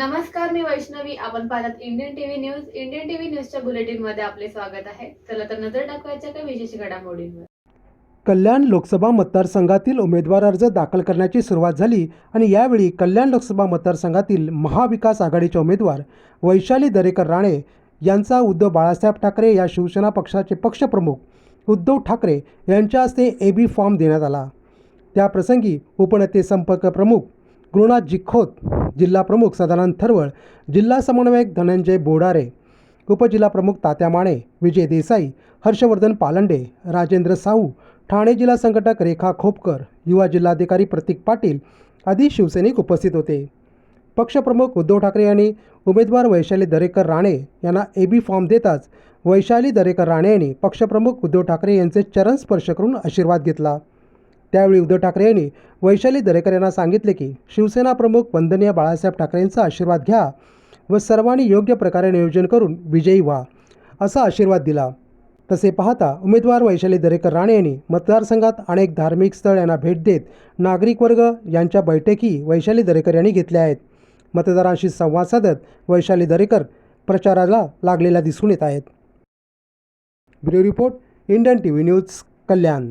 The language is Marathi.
नमस्कार मी वैष्णवी. आपण पाहतात Indian TV news Indian TV न्यूजच्या बुलेटिनमध्ये आपले स्वागत आहे. चला तर नजर टाकवायच्या काही विशेष घडामोडींवर. कल्याण लोकसभा मतदारसंघातील उमेदवार अर्ज दाखल करण्याची सुरुवात झाली आणि यावेळी कल्याण लोकसभा मतदारसंघातील महाविकास आघाडीचे उमेदवार वैशाली दरेकर राणे यांचा उद्धव बाळासाहेब ठाकरे या शिवसेना पक्षाचे पक्षप्रमुख उद्धव ठाकरे यांच्या हस्ते ए बी फॉर्म देण्यात आला. त्याप्रसंगी उपनेते संपर्क प्रमुख गृहनाथ जिखोत जिल्हाप्रमुख सदानंद थरवळ जिल्हा समन्वयक धनंजय बोडारे उपजिल्हाप्रमुख तात्या माने विजय देसाई हर्षवर्धन पालंडे राजेंद्र साहू ठाणे जिल्हा संघटक रेखा खोपकर युवा जिल्हाधिकारी प्रतीक पाटील आदी शिवसैनिक उपस्थित होते. पक्षप्रमुख उद्धव ठाकरे यांनी उमेदवार वैशाली दरेकर राणे यांना ए बी फॉर्म देताच वैशाली दरेकर राणे यांनी पक्षप्रमुख उद्धव ठाकरे यांचे चरण स्पर्श करून आशीर्वाद घेतला. त्यावेळी उद्धव ठाकरे यांनी वैशाली दरेकर यांना सांगितले की शिवसेना प्रमुख वंदनीय बाळासाहेब ठाकरेंचा आशीर्वाद घ्या व सर्वांनी योग्य प्रकारे नियोजन करून विजयी व्हा असा आशीर्वाद दिला. तसे पाहता उमेदवार वैशाली दरेकर राणे यांनी मतदारसंघात अनेक धार्मिक स्थळ यांना भेट देत नागरिक वर्ग यांच्या बैठकी वैशाली दरेकर यांनी घेतल्या आहेत. मतदारांशी संवाद साधत वैशाली दरेकर प्रचाराला लागलेला दिसून येत आहेत. Bureau report Indian T V news Kalyan.